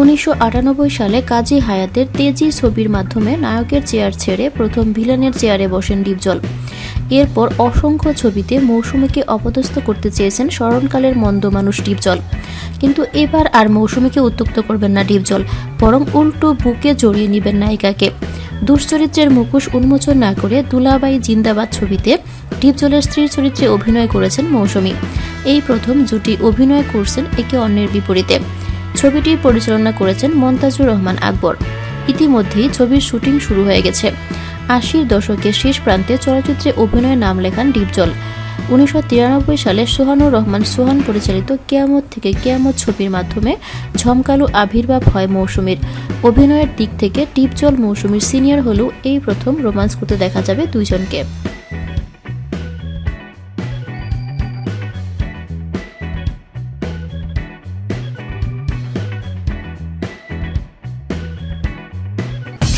উনিশশো আটানব্বই সালে কাজী হায়াতের তেজি ছবির মাধ্যমে নায়কের চেয়ার ছেড়ে প্রথম ভিলেনের চেয়ারে বসেন ডিপজল। এরপর অসংখ্য ছবিতে মৌসুমীকে অপদস্থ করতে চেয়েছেন স্মরণকালের মন্দ মানুষ ডিপজল। কিন্তু এবার আর মৌসুমীকে উত্তক্ত করবেন না ডিপজল, বরং উল্টো বুকে জড়িয়ে নেবেন নায়িকাকে। দুশ্চরিত্রের মুখোশ উন্মোচন না করে দুলাবাই জিন্দাবাদ ছবিতে ডিপজলের স্ত্রীর চরিত্রে অভিনয় করেছেন মৌসুমী। এই প্রথম জুটি অভিনয় করছেন একে অন্যের বিপরীতে। ছবিটি পরিচালনা করেছেন মন্তাজুর রহমান আকবর। ইতিমধ্যেই ছবির শুটিং শুরু হয়ে গেছে। আশির দশকের শেষ প্রান্তে চলচ্চিত্রে অভিনয়ে নাম লেখান ডিপজল। উনিশশো তিরানব্বই সালে সোহানুর রহমান সোহান পরিচালিত কেয়ামত থেকে কেয়ামত ছবির মাধ্যমে ঝমকালো আবির্ভাব হয় মৌসুমীর। অভিনয়ের দিক থেকে ডিপজল মৌসুমীর সিনিয়র হলেও এই প্রথম রোমান্স করতে দেখা যাবে দুইজনকে।